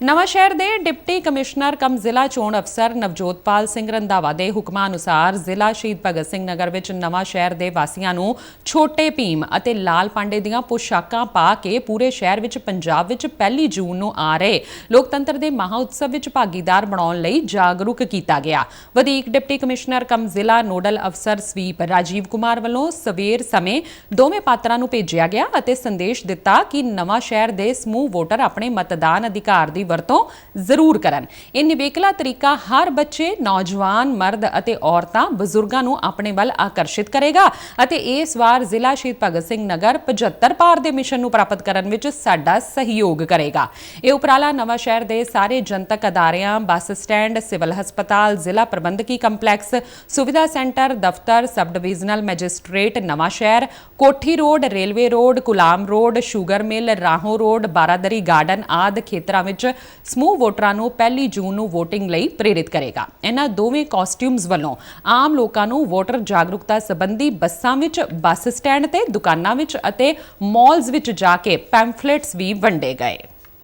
ਨਵਾਂ ਸ਼ਹਿਰ ਦੇ ਡਿਪਟੀ ਕਮਿਸ਼ਨਰ ਕਮ ਜ਼ਿਲ੍ਹਾ ਚੋਣ ਅਫਸਰ ਨਵਜੋਤਪਾਲ ਸਿੰਘ ਰੰਧਾਵਾ ਦੇ ਹੁਕਮਾਂ ਅਨੁਸਾਰ ਜ਼ਿਲ੍ਹਾ ਸ਼ਹੀਦ ਭਗਤ ਸਿੰਘ ਨਗਰ ਵਿੱਚ ਨਵਾਂ ਸ਼ਹਿਰ ਦੇ ਵਾਸੀਆਂ ਨੂੰ ਛੋਟੇ ਭੀਮ ਅਤੇ ਲਾਲ ਪਾਂਡੇ ਦੀਆਂ ਪੁਸ਼ਾਕਾਂ ਪਾ ਕੇ ਪੂਰੇ ਸ਼ਹਿਰ ਵਿੱਚ ਪੰਜਾਬ ਵਿੱਚ ਪਹਿਲੀ ਜੂਨ ਨੂੰ ਆ ਰਹੇ ਲੋਕਤੰਤਰ ਦੇ ਮਹਾ ਉਤਸਵ ਵਿੱਚ ਭਾਗੀਦਾਰ ਬਣਾਉਣ ਲਈ ਜਾਗਰੂਕ ਕੀਤਾ ਗਿਆ। ਵਧੀਕ ਡਿਪਟੀ ਕਮਿਸ਼ਨਰ ਕਮ ਜ਼ਿਲ੍ਹਾ ਨੋਡਲ ਅਫਸਰ ਸਵੀਪ ਰਾਜੀਵ ਕੁਮਾਰ ਵੱਲੋਂ ਸਵੇਰ ਸਮੇਂ ਦੋਵੇਂ ਪਾਤਰਾਂ ਨੂੰ ਭੇਜਿਆ ਗਿਆ ਅਤੇ ਸੰਦੇਸ਼ ਦਿੱਤਾ ਕਿ ਨਵਾਂ ਸ਼ਹਿਰ ਦੇ ਸਮੂਹ ਵੋਟਰ ਆਪਣੇ ਮਤਦਾਨ ਅਧਿਕਾਰ ਦੀ ਵਰਤੋਂ ਜ਼ਰੂਰ ਕਰਨ। ਇਹ ਨਿਵੇਕਲਾ ਤਰੀਕਾ ਹਰ ਬੱਚੇ, ਨੌਜਵਾਨ, ਮਰਦ ਅਤੇ ਔਰਤਾਂ, ਬਜ਼ੁਰਗਾਂ ਨੂੰ ਆਪਣੇ ਵੱਲ ਆਕਰਸ਼ਿਤ ਕਰੇਗਾ ਅਤੇ ਇਸ ਵਾਰ ਜ਼ਿਲ੍ਹਾ ਸ਼ਹੀਦ ਭਗਤ ਸਿੰਘ ਨਗਰ 75 ਪਾਰ ਦੇ ਮਿਸ਼ਨ ਨੂੰ ਪ੍ਰਾਪਤ ਕਰਨ ਵਿੱਚ ਸਾਡਾ ਸਹਿਯੋਗ ਕਰੇਗਾ। ਇਹ ਉਪਰਾਲਾ ਨਵਾਂ ਸ਼ਹਿਰ ਦੇ ਸਾਰੇ ਜਨਤਕ ਅਦਾਰਿਆਂ, ਬੱਸ ਸਟੈਂਡ, ਸਿਵਲ ਹਸਪਤਾਲ, ਜ਼ਿਲ੍ਹਾ ਪ੍ਰਬੰਧਕੀ ਕੰਪਲੈਕਸ, ਸੁਵਿਧਾ ਸੈਂਟਰ, ਦਫ਼ਤਰ ਸਬ divisional magistrate, Nawan Shahr, Kothi road, railway road, Kulam road, sugar mill, Rahon road, Baradari garden ਆਦਿ ਖੇਤਰਾਂ ਵਿੱਚ ਸਮੂਹ ਵੋਟਰਾਂ ਨੂੰ ਪਹਿਲੀ ਜੂਨ ਨੂੰ VOTING ਲਈ ਪ੍ਰੇਰਿਤ ਕਰੇਗਾ। ਇਹਨਾਂ ਦੋਵੇਂ ਕਾਸਟਿਊਮਸ ਵੱਲੋਂ ਆਮ ਲੋਕਾਂ ਨੂੰ ਵੋਟਰ ਜਾਗਰੂਕਤਾ ਸੰਬੰਧੀ ਬੱਸਾਂ ਵਿੱਚ, ਬੱਸ ਸਟੈਂਡ ਤੇ ਦੁਕਾਨਾਂ ਵਿੱਚ ਅਤੇ ਮਾਲਸ ਵਿੱਚ ਜਾ ਕੇ ਪੈਂਫਲੇਟਸ ਵੀ ਵੰਡੇ ਗਏ।